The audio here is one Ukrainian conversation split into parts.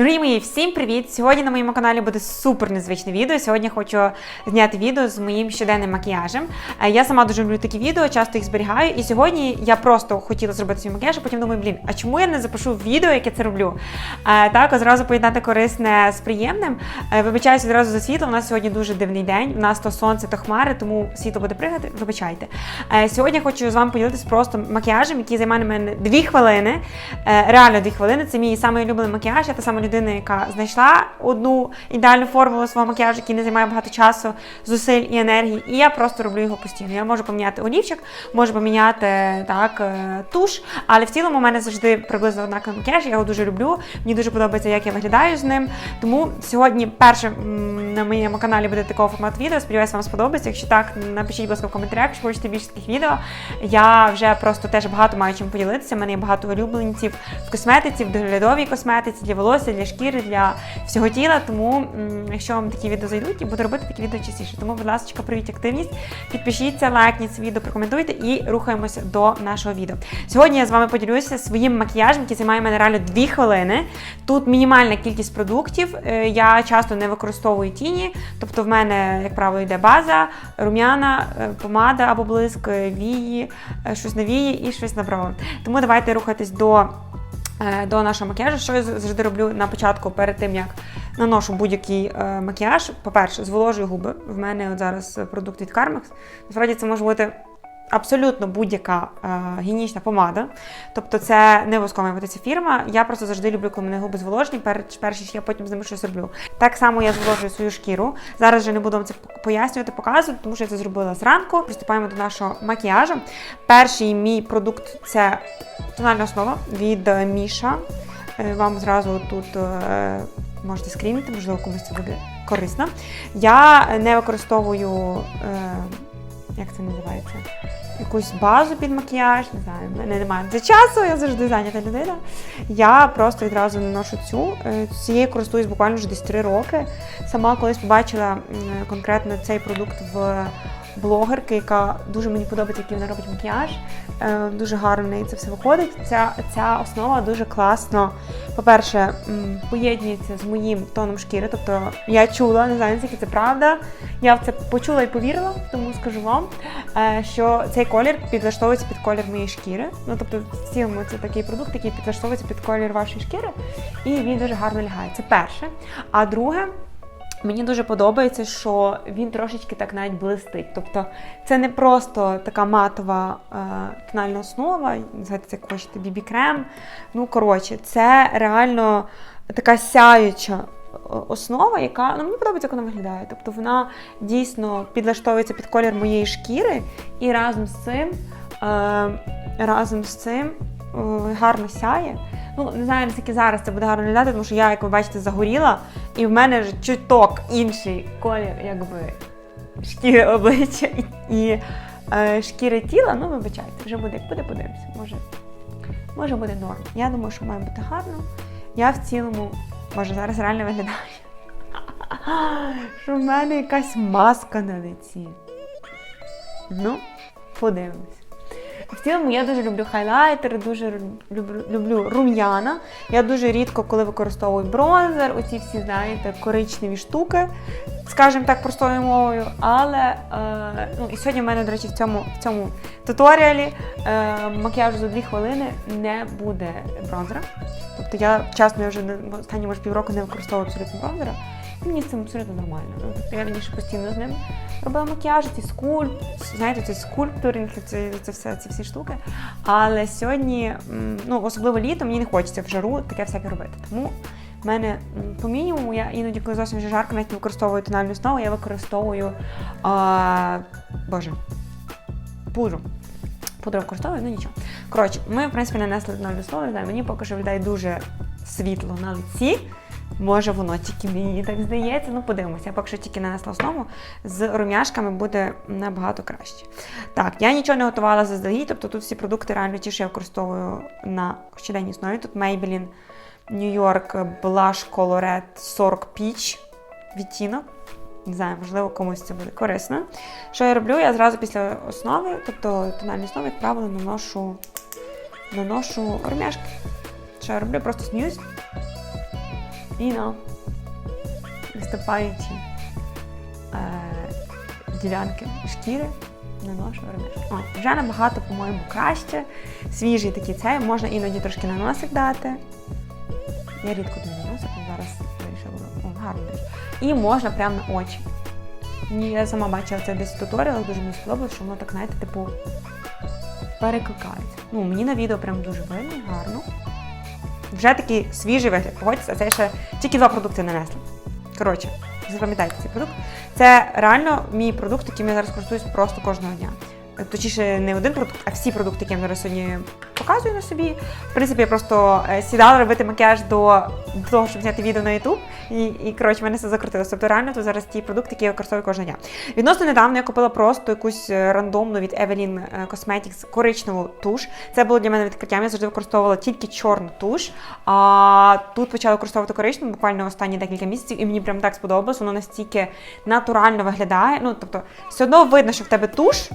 Дорогі мої, всім привіт! Сьогодні на моєму каналі буде супер незвичне відео. Сьогодні хочу зняти відео з моїм щоденним макіяжем. Е, Я сама дуже люблю такі відео, часто їх зберігаю. І сьогодні я просто хотіла зробити свій макіяж, а потім думаю, блін, а чому я не запишу відео, яке це роблю? Е, Так, одразу поєднати корисне з приємним. Е, Вибачаюся одразу за світло. У нас сьогодні дуже дивний день. У нас то сонце, то хмари, тому світло буде пригати. Вибачайте. Сьогодні хочу з вами поділитися просто макіяжем, який займає мене дві хвилини. Реально дві хвилини. Це мій самий улюблений макіяж. Я та сама людина, яка знайшла одну ідеальну формулу свого макіяжу, який не займає багато часу, зусиль і енергії. І я просто роблю його постійно. Я можу поміняти олівчик, можу поміняти так, е, туш, але в цілому у мене завжди приблизно однаковий макіяж. Я його дуже люблю. Мені дуже подобається, як я виглядаю з ним. Тому сьогодні перше на моєму каналі буде такого формату відео. Сподіваюся, вам сподобається. Якщо так, напишіть, будь ласка, в коментарях, якщо хочете більше таких відео. Я вже просто теж багато маю чим поділитися. У мене є багато улюбленців в косметиці, в доглядовій косметиці, для волосся, для шкіри, для всього тіла. Тому, якщо вам такі відео зайдуть, я буду робити такі відео частіше. Тому, будь ласка, привіть активність, підпишіться, лайкніть це відео, прокоментуйте і рухаємося до нашого відео. Сьогодні я з вами поділюся своїм макіяжем, який займає мене реально 2 хвилини. Тут мінімальна кількість продуктів. Е, Я часто не використовую тіні, тобто в мене, як правило, йде база, рум'яна, е, помада або блиск, е, вії, щось на вії і щось на брови. Тому давайте рухатись до до нашого макіяжу. Що я завжди роблю на початку, перед тим як наношу будь-який е, макіяж. По-перше, зволожую губи. В мене от зараз продукт від Carmex. Насправді це може бути. Абсолютно будь-яка е, гігієнічна помада, тобто це не має бути фірма. Я просто завжди люблю, коли мене губи зволожені, перед перш ніж я потім з ними щось роблю. Так само я зволожую свою шкіру. Зараз вже не буду вам це пояснювати, показувати, тому що я це зробила зранку. Приступаємо до нашого макіяжу. Перший мій продукт це тональна основа від е, Міша. Е, Вам зразу тут можете скрінити, можливо, комусь це буде корисно. Я не використовую, як це називається, якусь базу під макіяж, не знаю, в мене немає за часу, я завжди зайнята людина. Я просто відразу наношу цю. Е, Цією користуюсь буквально вже десь 3 роки. Сама колись побачила конкретно цей продукт в блогерки, яка дуже мені подобається, який вона робить макіяж. Е, Дуже гарно в неї це все виходить. Ця, ця основа дуже класно, по-перше, поєднується з моїм тоном шкіри. Тобто я чула, не знаю, наскільки це правда. Я в це почула і повірила, тому скажу вам, е, що цей колір підлаштовується під колір моєї шкіри. Ну тобто, в цілому це такий продукт, який підлаштовується під колір вашої шкіри, і він дуже гарно лягає. Це перше. А друге. Мені дуже подобається, що він трошечки так навіть блистить. Тобто це не просто така матова е, тональна основа, називається як хочете бібі-крем. Ну, коротше, це реально така сяюча е, основа, яка ну, мені подобається, як вона виглядає. Тобто вона дійсно підлаштовується під колір моєї шкіри, і разом з цим, е, разом з цим гарно сяє. Ну, не знаю, наскільки зараз це буде гарно виглядати, тому що я, як ви бачите, загоріла, і в мене вже чуток інший колір, якби шкіри обличчя і е, шкіри тіла. Ну, вибачайте, вже буде, як буде, подивимося. Може, може буде норм. Я думаю, що має бути гарно. Я в цілому, може, зараз реально виглядаю. Що в мене якась маска на лиці. Ну, подивимось. В цілому я дуже люблю хайлайтери, дуже люблю, люблю рум'яна. Я дуже рідко, коли використовую бронзер, оці всі, знаєте, коричневі штуки, скажімо так, простою мовою. Але е, ну, і сьогодні в мене, до речі, в цьому, в цьому туторіалі е, макіяжу за 2 хвилини не буде бронзера. Тобто я чесно, я вже останні може півроку не використовую абсолютно бронзера. Мені з цим абсолютно нормально. Ну, я раніше постійно з ним робила макіяж, ці скульп, знаєте, цей скульптуринг, це, це все, ці всі штуки. Але сьогодні, ну особливо літом, мені не хочеться в жару таке всяке робити. Тому в мене по мінімуму я іноді, коли зовсім вже жарко, навіть не використовую тональну основу, я використовую а, боже, пудру. Пудру використовую, ну нічого. Коротше, ми, в принципі, нанесли тональну основу, знаю, мені поки що виглядає дуже світло на лиці. Може, воно тільки мені так здається. Ну, подивимося. Я поки що тільки нанесла основу з рум'яшками буде набагато краще. Так, я нічого не готувала заздалегідь, тобто тут всі продукти реально ті, що я використовую на щоденній основі. Тут Maybelline New York Blush Colorette 40 Peach відтінок. Не знаю, можливо, комусь це буде корисно. Що я роблю? Я зразу після основи, тобто тональної основи, як правило, наношу, наношу рум'яшки. Що я роблю? Просто сміюсь. І на виступаючі е, ділянки шкіри наношу ремешки. О, вже набагато, по-моєму, краще. Свіжий такий цей, можна іноді трошки на носик дати. Я рідко даю на носик, але зараз вирішила. Гарно. І можна прямо на очі. Я сама бачила це десь в туторіалах, дуже мені сподобалось, що воно так, знаєте, типу, перекликається. Ну, мені на відео прям дуже видно, гарно. Вже такий свіжий вигляд. Погодьтеся, це ще тільки два продукти нанесли. Коротше, запам'ятайте цей продукт. Це реально мій продукт, яким я зараз користуюсь просто кожного дня. Точніше, не один продукт, а всі продукти, які я зараз сьогодні показую на собі. В принципі, я просто е, сідала робити макіяж до, до того, щоб зняти відео на YouTube. І, і коротше, мене все закрутилося. Тобто реально то зараз ті продукти, які я використовую кожного дня. Відносно недавно я купила просто якусь е, рандомну від Evelyn е, Cosmetics коричневу туш. Це було для мене відкриттям. Я завжди використовувала тільки чорну туш. А тут почала використовувати коричневу буквально останні декілька місяців, і мені прям так сподобалось. Воно настільки натурально виглядає. Ну тобто, все одно видно, що в тебе туш.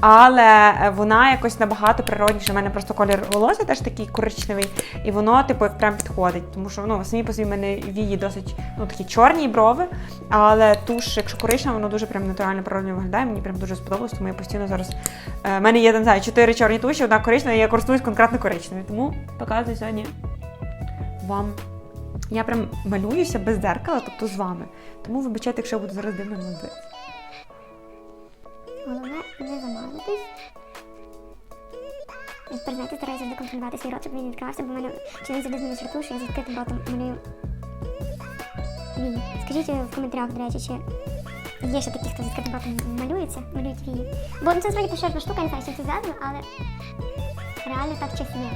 Але вона якось набагато природніша. У мене просто колір волосся теж такий коричневий, і воно, типу, прям підходить. Тому що ну, самі по собі в мене вії досить ну, такі чорні брови. Але туш, якщо коричнева, воно дуже прям натурально природно виглядає. Мені прям дуже сподобалось, тому я постійно зараз. У мене є не знаю, чотири чорні туші, одна коричнева, і я користуюсь конкретно коричневою. Тому показую сьогодні вам. Я прям малююся без дзеркала, тобто з вами. Тому вибачайте, якщо я буду зараз дивно тепер, знаєте, стараюся завжди контролювати свій рот, щоб він відкривався, бо в мене він завжди з мене я з відкритим ротом малюю. Вії. Скажіть е, в коментарях, до речі, чи є ще такі, хто з відкритим ротом малюється, малюють вії. Бо ну, це справді поширена штука, я не знаю, що це зв'язано, але реально так час є.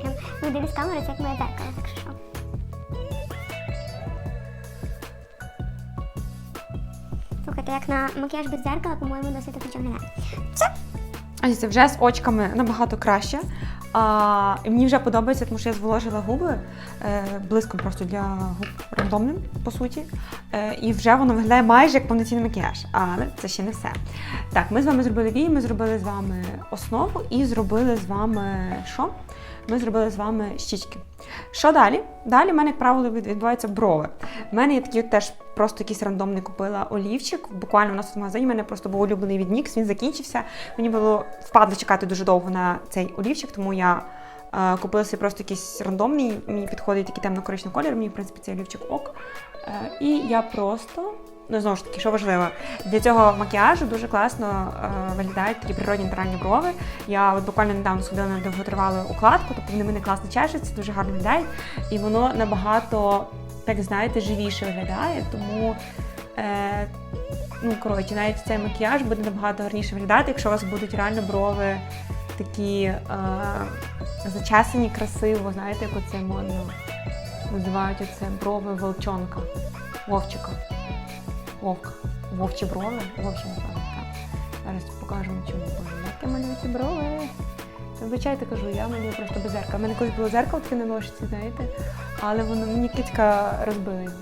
Прям, ну, дивлюсь камеру, це як моє дзеркало, так що. Слухайте, як на макіяж без дзеркала, по-моєму, досить так не грає. А це вже з очками набагато краще. А, і мені вже подобається, тому що я зволожила губи е, блиском просто для губ рандомним, по суті. Е, і вже воно виглядає майже як повноцінний макіяж. Але це ще не все. Так, ми з вами зробили вії, ми зробили з вами основу і зробили з вами що? Ми зробили з вами щічки. Що далі? Далі в мене, як правило, відбуваються брови. У мене є такий теж просто якийсь рандомний купила олівчик. Буквально у нас в магазині в мене просто був улюблений від NYX, він закінчився. Мені було впадло чекати дуже довго на цей олівчик, тому я е, купила собі просто якийсь рандомний. Мені підходить такий темно-коричневий колір, мені, в принципі, цей олівчик ок. Е, і я просто. Ну, знову ж таки, що важливо, для цього макіяжу дуже класно е, виглядають такі природні натуральні брови. Я от буквально недавно сходила на довготривалу укладку, тобто вони мене класно чешуться, дуже гарно виглядають. І воно набагато, так знаєте, живіше виглядає. Тому, е, ну, коротше, навіть цей макіяж буде набагато гарніше виглядати, якщо у вас будуть реально брови такі е, зачесані красиво, знаєте, як оце модно називають оце брови волчонка, вовчика. Вовк. Вовчі брови. Вовчі, так. Зараз покажемо, чому боже. Як я малюю ці брови. Вибачайте, кажу, я малюю просто без зеркала. У мене колись було зеркало таке на ножиці, знаєте, але воно мені кицька розбила.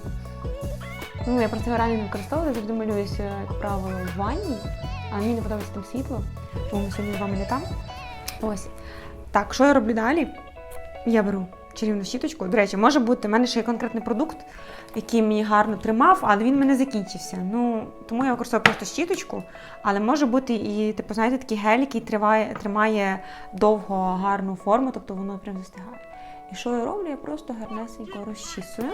Ну, я просто його реально не використовувала, завжди малююся, як правило, в ванні, а мені не подобається там світло, тому ми сьогодні з вами не. Ось. Так, що я роблю далі? Я беру чарівну щіточку. До речі, може бути, в мене ще є конкретний продукт, який мені гарно тримав, але він в мене закінчився. Ну, тому я використовую просто щіточку, але може бути і, типу, знаєте, такий гель, який триває, тримає довго гарну форму, тобто воно прям застигає. І що я роблю? Я просто гарнесенько розчісую.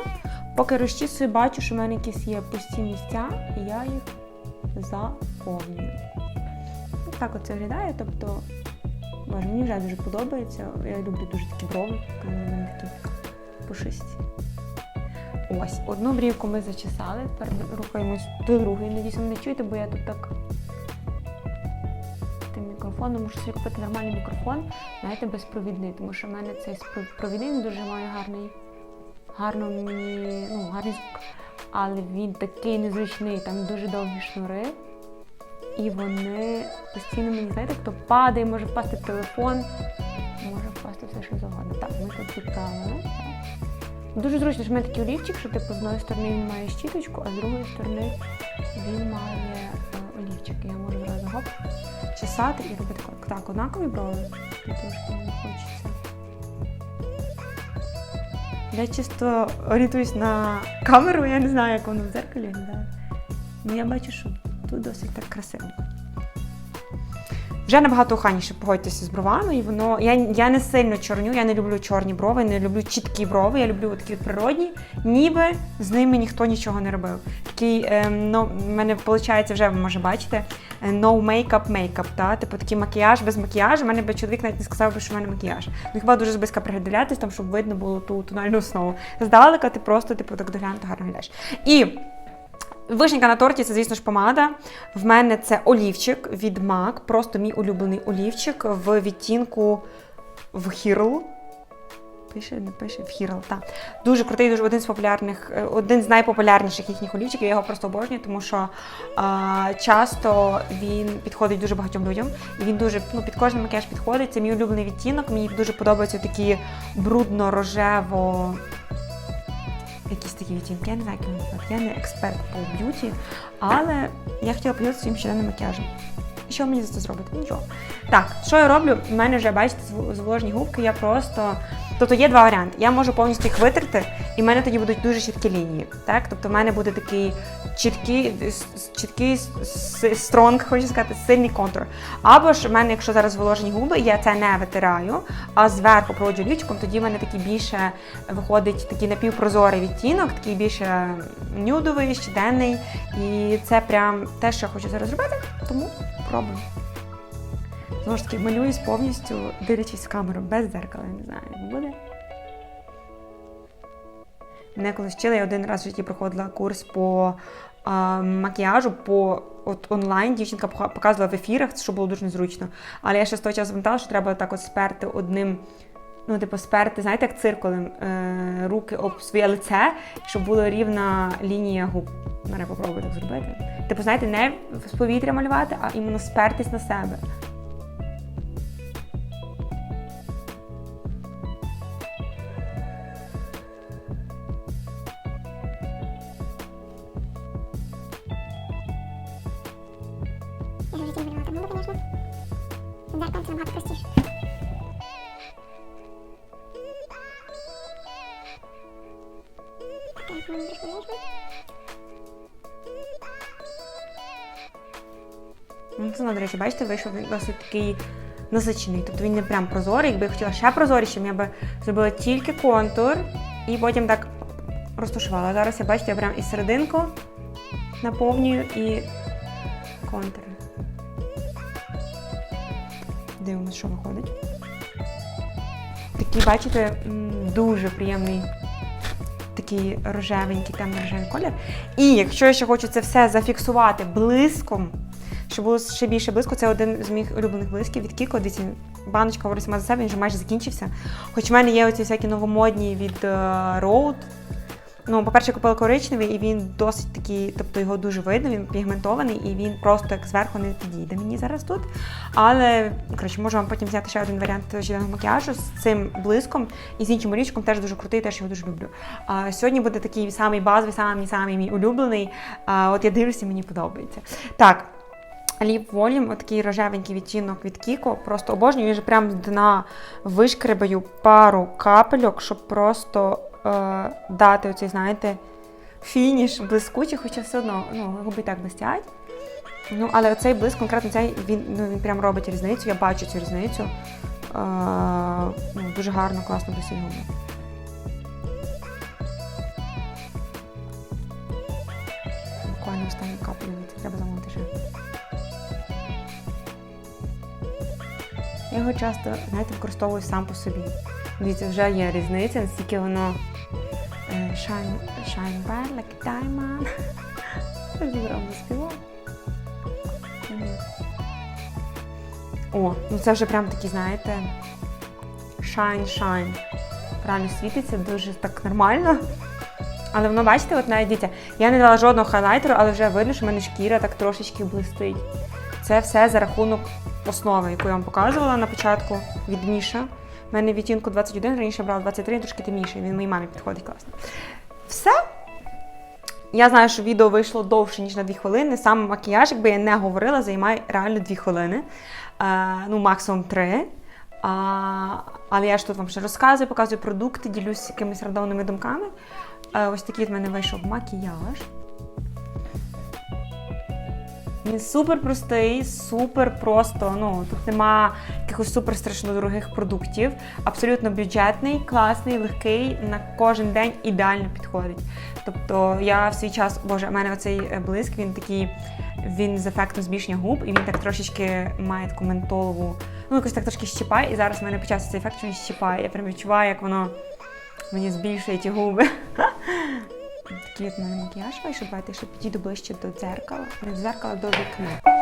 Поки розчісую, бачу, що в мене якісь є пусті місця, і я їх заповнюю. Так оце виглядає. Тобто, боже, мені вже дуже подобається. Я люблю дуже такі брови, вони такі пушисті. Ось, одну брівку ми зачесали, тепер рухаємось до другої. Надіюсь, ви не чуєте, бо я тут так тим мікрофоном можу собі купити нормальний мікрофон, знаєте, безпровідний, тому що в мене цей провідний дуже має гарний, гарно мені, ну, гарний звук. Але він такий незручний, там дуже довгі шнури. І вони постійно мені, знаєте, хто падає, може впасти телефон, може впасти все, що завгодно. Так, ми тут відправили. Дуже зручно, що в мене такий олівчик, що типу з одної сторони він має щіточку, а з другої сторони він має е, олівчик. Я можу зразу гоп, чесати і робити. Так, однакові брови. Я чисто орієнтуюсь на камеру, я не знаю, як воно в дзеркалі виглядає. Ну я бачу, що тут досить так красиво. Вже набагато охайніше погодьтеся з бровами, і воно. Я, я не сильно чорню, я не люблю чорні брови, не люблю чіткі брови, я люблю такі природні, ніби з ними ніхто нічого не робив. Такий, ем, ну, в мене виходить, вже ви може бачите, е, no makeup makeup, та? типу такий макіяж без макіяжу. У мене би чоловік навіть не сказав, що в мене макіяж. Ну хіба дуже зблизька придивлятись, там, щоб видно було ту тональну основу. Здалека ти просто типу, так доглянуто гарно глядаєш. І Вишенька на торті це, звісно ж, помада. В мене це олівчик від MAC, просто мій улюблений олівчик в відтінку в Hero. Пише, не пише, в Hero, так. Дуже крутий, дуже один з популярних, е, один з найпопулярніших їхніх олівчиків. Я його просто обожнюю, тому що а, часто він підходить дуже багатьом людям. І він дуже ну, під кожен макіяж підходить. Це мій улюблений відтінок. Мені дуже подобаються такі брудно-рожево якісь такі відтінки, я. Я не експерт по б'юті, але я хотіла поділитися своїм щоденним макіяжем. І що мені за це зробити? Нічого. Так, що я роблю? У мене вже, бачите, зволожні губки, я просто. Тобто є два варіанти. Я можу повністю їх витерти, і в мене тоді будуть дуже чіткі лінії. Так? Тобто в мене буде такий чіткий, чіткий стронг, хочу сказати, сильний контур. Або ж в мене, якщо зараз зволожені губи, я це не витираю, а зверху проводжу лічком, тоді в мене такий більше виходить такий напівпрозорий відтінок, такий більше нюдовий, щоденний. І це прям те, що я хочу зараз зробити, тому пробую. Знову ж таки, малююсь повністю, дивлячись в камеру, без дзеркала, я не знаю, як буде. Мене колись вчили, я один раз в житті проходила курс по а, макіяжу по от онлайн. Дівчинка показувала в ефірах, що було дуже незручно. Але я ще з того часу пам'ятала, що треба так от сперти одним. Ну, типу, сперти, знаєте, як циркулем е, руки об своє лице, щоб була рівна лінія губ. Мене попробую так зробити. Типу, знаєте, не з повітря малювати, а іменно спертись на себе. По-моєму трішки вийшла. Ну, до речі, бачите, вийшов досить такий насичений. Тобто він не прям прозорий. Якби я хотіла ще прозорішим, я би зробила тільки контур і потім так розташувала. Зараз я бачите, я прям і серединку наповнюю і контур. Дивимось, що виходить. Такий, бачите, дуже приємний такий рожевенький, темно-рожевий колір. І якщо я ще хочу це все зафіксувати блиском, щоб було ще більше блиску, це один з моїх улюблених блисків від Кіко. Дивіться, баночка говорить сама за себе, він вже майже закінчився. Хоч в мене є оці всякі новомодні від Road, Rode. Ну, по-перше, купила коричневий, і він досить такий, тобто його дуже видно, він пігментований, і він просто як зверху не підійде мені зараз тут. Але, коротше, можу вам потім зняти ще один варіант щоденного макіяжу з цим блиском і з іншим річком, теж дуже крутий, теж його дуже люблю. А, сьогодні буде такий самий базовий, самий самий мій улюблений. А, от я дивлюся, мені подобається. Так. Ліп Volume, отакий рожевенький відтінок від Kiko, просто обожнюю. Я вже прям з дна вишкребаю пару капельок, щоб просто е, дати оцей, знаєте, фініш блискучий, хоча все одно ну, губи так блистять. Ну, але оцей блиск, конкретно цей, він, ну, він прям робить різницю, я бачу цю різницю. Е, ну, дуже гарно, класно блистять. Буквально останні каплі, це треба замовити ще. Я його часто, знаєте, використовую сам по собі. Дивіться, вже є різниця, наскільки воно shine, shine bright like a diamond. Я зразу заспівала. О, ну це вже прям такі, знаєте, shine, shine. Реально світиться дуже так нормально. Але воно, бачите, от навіть дивіться, я не дала жодного хайлайтеру, але вже видно, що в мене шкіра так трошечки блистить. Це все за рахунок основи, яку я вам показувала на початку від Міша. У мене відтінку 21, раніше брала 23, трошки темніший, він моїй мамі підходить класно. Все. Я знаю, що відео вийшло довше, ніж на 2 хвилини. Сам макіяж, якби я не говорила, займає реально 2 хвилини. Е, ну, максимум 3. А, але я ж тут вам ще розказую, показую продукти, ділюсь якимись рандомними думками. Е, ось такий в мене вийшов макіяж. Він супер простий, супер просто. Ну тут нема якихось супер страшно дорогих продуктів. Абсолютно бюджетний, класний, легкий, на кожен день ідеально підходить. Тобто я в свій час, боже, у мене оцей е, блиск, він такий, він з ефектом збільшення губ, і він так трошечки має таку ментолову, ну якось так трошки щипає. І зараз в мене почався цей ефект, що він щипає. Я прям відчуваю, як воно мені збільшує ті губи. Такий на макіяж вийшов. Давайте ще підійду ближче до дзеркала. Дзеркала, до вікна.